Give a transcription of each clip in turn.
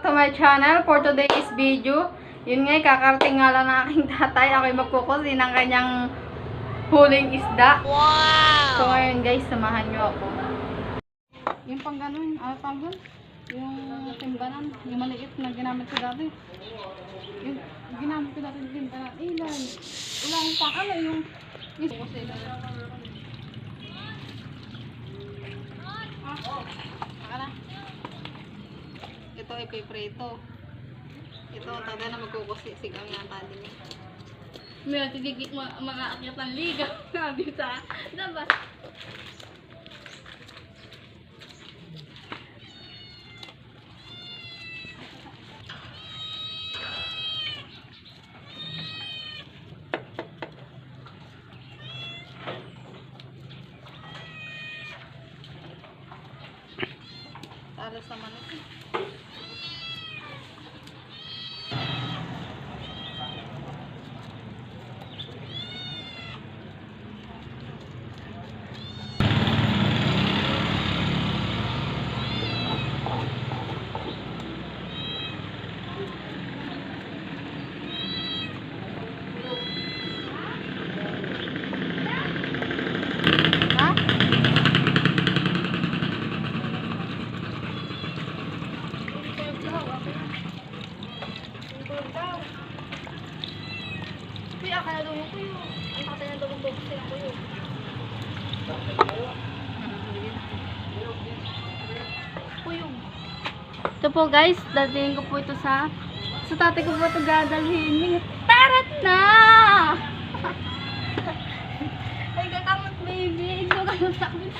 back to my channel for today's video. Yun nga, kakarating nga lang ng aking tatay. Ako'y magkukusin ng kanyang huling isda. Wow! So ngayon guys, samahan nyo ako. Yung pang ganun, ano dun? Yung timbanan, yung maliit na ginamit ko dati. Yung ginamit ko dati yung timbanan. Ilan? Wala akong pang ano, yung... Yung... Ah, na. Ito ay piprito. Ito, tada na magkukusisig ang yata din. May tigigit mga, mga akyat ng liga. Sabi sa labas. Talas naman ito. Kuya, akala daw yung kuyo. Ang tatay na daw yung bobo sila kuyo. Kuyo. Ito po guys, dating ko po ito sa sa tatay ko po ito dadalhin. Tarat na! Ay, kakamot baby. Ito ka sa akin.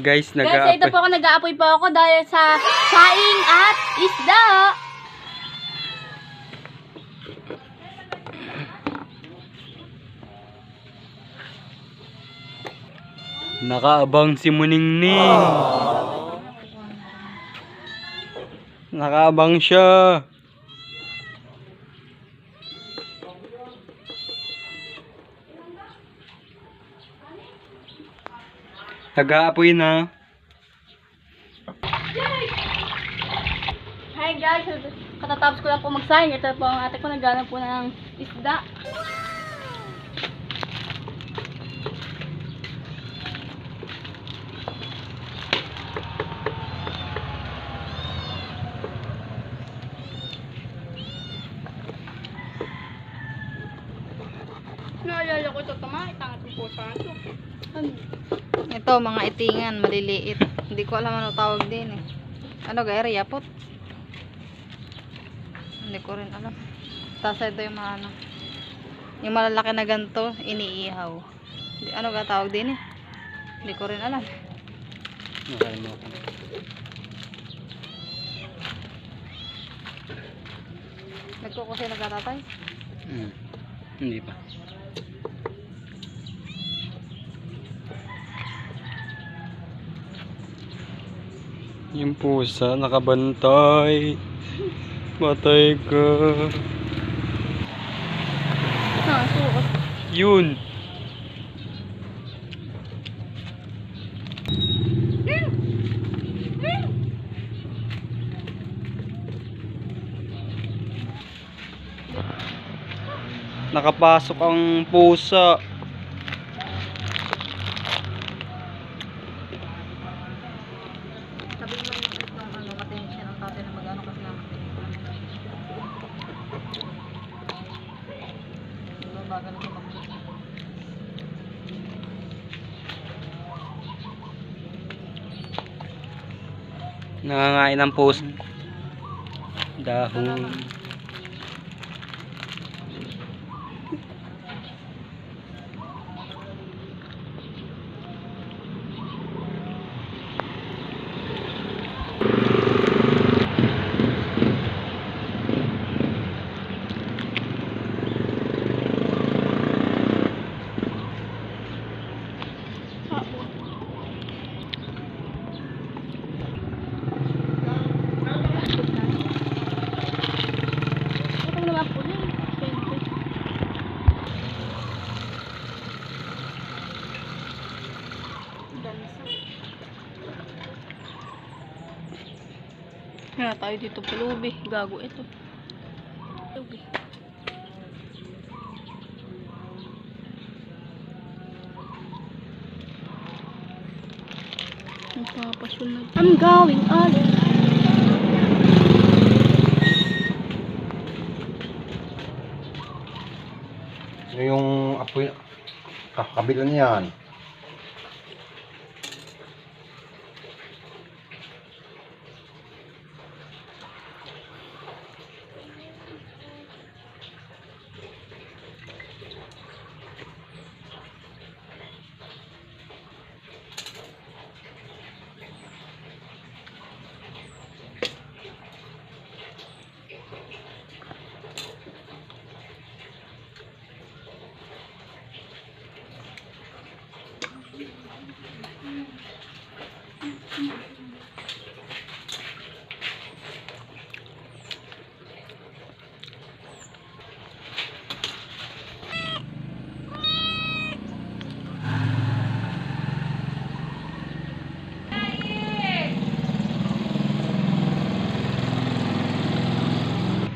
Guys, Guys, ito nag-aapoy. po ako nag-aapoy po ako dahil sa saing at isda. Nakaabang si Muningning. Nakaabang siya. Nag-aapoy na. Hi guys, katatapos ko lang po mag-saing. Ito po ang ate ko naghanap po ng isda. Naalala ko ito, tama, itangat ko po sa ito. Ano? Ito, mga itingan, maliliit. Hindi ko alam ano tawag din eh. Ano gaya, yapot? Hindi ko rin alam. Tapos ito yung mga ano. Yung malalaki na ganito, iniihaw. Hindi- Ano ga tawag din eh? Hindi ko rin alam. Nagkukusi nagkatatay. Hmm. Hindi pa. Yung pusa, nakabantay. Matay ka. Yun. Nakapasok ang pusa. Na siya mag- Nangangain ng pusa. Dahon. Tayo dito pulubi. Gago ito. Pulubi. Nagpapasyon na. I'm going all yung apoy? Ah, kabila niyan.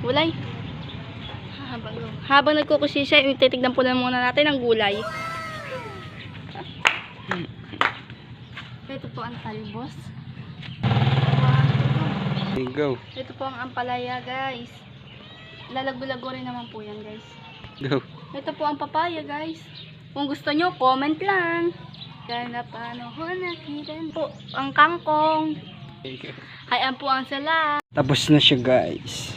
Gulay. Habang, habang nagkukusisya, titignan po na muna natin ang gulay. Ito po ang talbos. Go. Ito po ang ampalaya, guys. Lalago-lago rin naman po yan, guys. Go. Ito po ang papaya, guys. Kung gusto nyo, comment lang. Dahil na panahon nakita po ang kangkong. Hayaan po ang sala. Tapos na siya guys.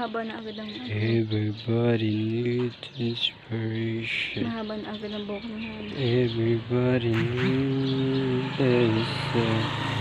Mahaba na agad ang Everybody needs inspiration. Mahaba na agad ang buhok ng. Everybody needs a